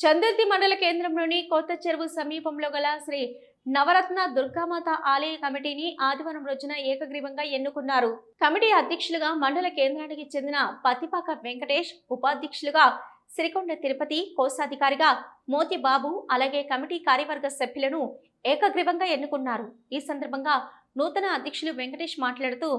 చందుర్తి మండల కేంద్రంలోని కొత్త చెరువు సమీపంలో గల శ్రీ నవరత్న దుర్గామాత ఆలయ కమిటీని ఆదివారం రోజున ఏకగ్రీవంగా ఎన్నుకున్నారు. కమిటీ అధ్యక్షులుగా మండల కేంద్రానికి చెందిన పతిపాక వెంకటేష్ ఉపాధ్యక్షులుగా సిరికొండ తిరుపతి కోశాధికారిగా మోతిబాబు అలాగే కమిటీ కార్యవర్గ సభ్యులను ఏకగ్రీవంగా ఎన్నుకున్నారు. ఈ సందర్భంగా నూతన అధ్యక్షులు వెంకటేష్ మాట్లాడుతూ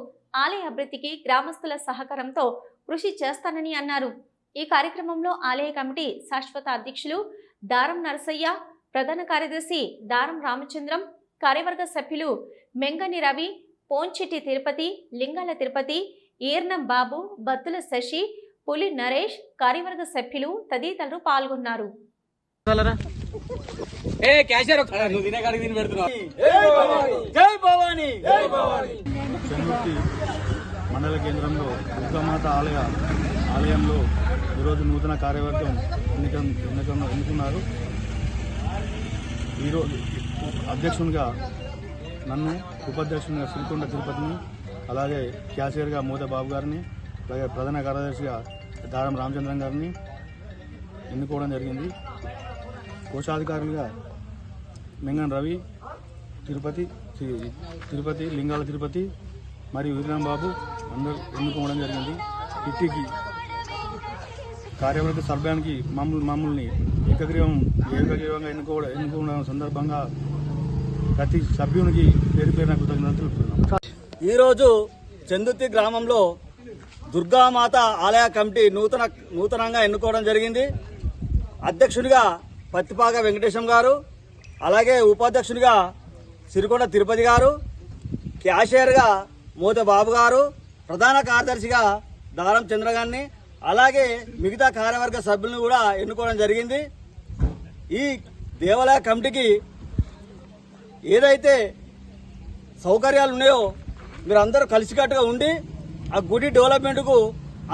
ఆలయ అభివృద్ధికి గ్రామస్తుల సహకారంతో కృషి చేస్తానని అన్నారు. ఈ కార్యక్రమంలో ఆలయ కమిటీ శాశ్వత అధ్యక్షులు దారం నరసయ్య ప్రధాన కార్యదర్శి దారం రామచంద్రం కార్యవర్గ సభ్యులు మెంగని రవి పోంచెట్టి తిరుపతి లింగాల తిరుపతి ఈర్నం బాబు బత్తుల శశి పులి నరేష్ కార్యవర్గ సభ్యులు తదితరులు పాల్గొన్నారు. మండల కేంద్రంలో దుర్గామాత ఆలయ ఆలయంలో ఈరోజు నూతన కార్యవర్గం ఎన్నిక ఎన్నిక ఎన్నుకున్నారు. ఈరోజు అధ్యక్షునిగా నన్ను ఉపాధ్యక్షునిగా శ్రీకొండ తిరుపతిని అలాగే క్యాషియర్గా మోదబాబు గారిని అలాగే ప్రధాన కార్యదర్శిగా దారం రామచంద్రన్ గారిని ఎన్నుకోవడం జరిగింది. కోశాధికారులుగా మెంగన్ రవి తిరుపతి తిరుపతి లింగాల తిరుపతి మరియు వీరరాంబాబు అందరూ ఎన్నుకోవడం జరిగింది. ఇట్టికి కార్యవర్గ సభ్యానికి మమ్మల్ని మమ్మల్ని ఏకగ్రీవం ఏకగ్రీవంగా ఎన్నుకో ఎన్నుకోవడం సందర్భంగా ప్రతి సభ్యునికి పేరు పేరున కృతజ్ఞతలు తెలుపుతున్నాం. ఈరోజు చందుతి గ్రామంలో దుర్గామాత ఆలయ కమిటీ నూతన నూతనంగా ఎన్నుకోవడం జరిగింది. అధ్యక్షునిగా పత్తిపాక వెంకటేశం గారు అలాగే ఉపాధ్యక్షునిగా సిరికొండ తిరుపతి గారు క్యాషియర్గా మోత బాబు గారు ప్రధాన కార్యదర్శిగా దారం చంద్ర గారిని అలాగే మిగతా కార్యవర్గ సభ్యులను కూడా ఎన్నుకోవడం జరిగింది. ఈ దేవాలయ కమిటీకి ఏదైతే సౌకర్యాలు ఉన్నాయో మీరు అందరూ కలిసికట్టుగా ఉండి ఆ గుడి డెవలప్మెంట్కు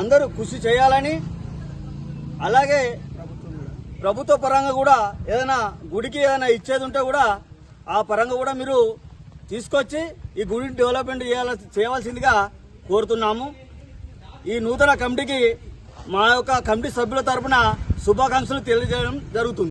అందరూ కృషి చేయాలని అలాగే ప్రభుత్వ పరంగా కూడా ఏదైనా గుడికి ఏదైనా ఇచ్చేది ఉంటే కూడా ఆ పరంగా కూడా మీరు తీసుకొచ్చి ఈ గుడి డెవలప్మెంట్ చేయాల చేయవలసిందిగా కోరుతున్నాము. ఈ నూతన కమిటీకి మా యొక్క కమిటీ సభ్యుల తరఫున శుభాకాంక్షలు తెలియజేయడం జరుగుతుంది.